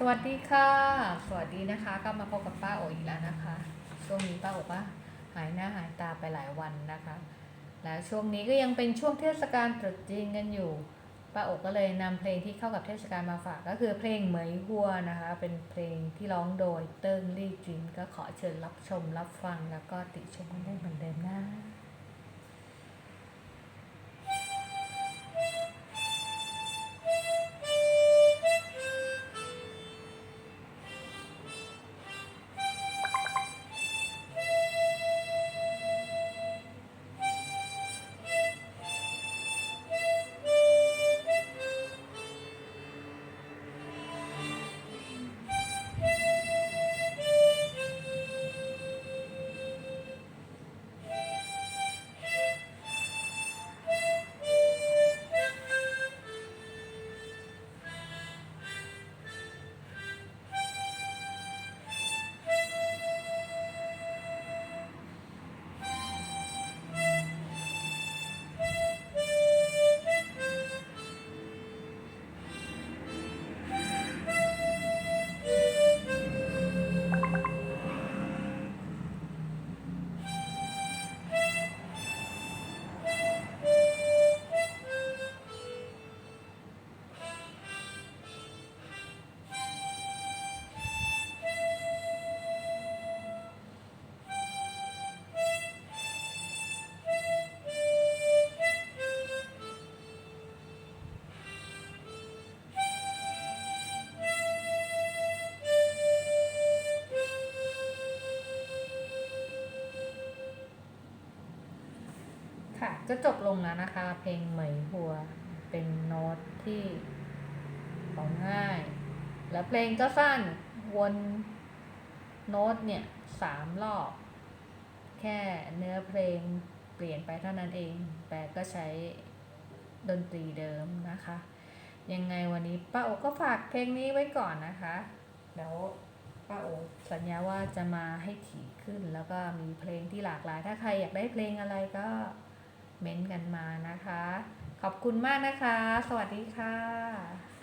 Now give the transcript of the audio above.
สวัสดีค่ะ สวัสดีนะคะ ก็มาพบกับป้าโออีกแล้วนะคะ ช่วงนี้ป้าโอก็หายหน้าหายตาไปหลายวันนะคะ แล้วช่วงนี้ก็ยังเป็นช่วงเทศกาลตรุษจีนกันอยู่ ป้าโอก็เลยนำเพลงที่เข้ากับเทศกาลมาฝากก็คือเพลงเหมยหัวนะคะ เป็นเพลงที่ร้องโดยเติ้งลี่จินก็ขอเชิญรับชมรับฟังแล้วก็ติชมกันได้เหมือนเดิมนะ ค่ะ ก็จบลงแล้วนะคะ เพลงเหมยหัว เป็นโน้ตที่ร้องง่าย แล้วเพลงก็สั้นวนโน้ตเนี่ยสามรอบ แค่เนื้อเพลงเปลี่ยนไปเท่านั้นเอง แต่ก็ใช้ดนตรีเดิมนะคะ ยังไงวันนี้ป้าโอก็ฝากเพลงนี้ไว้ก่อนนะคะ เดี๋ยวป้าโอสัญญาว่าจะมาให้ถี่ขึ้น แล้วก็มีเพลงที่หลากหลาย ถ้าใครอยากได้เพลงอะไรก็ เม้นต์กันมานะคะ ขอบคุณมากนะคะ สวัสดีค่ะ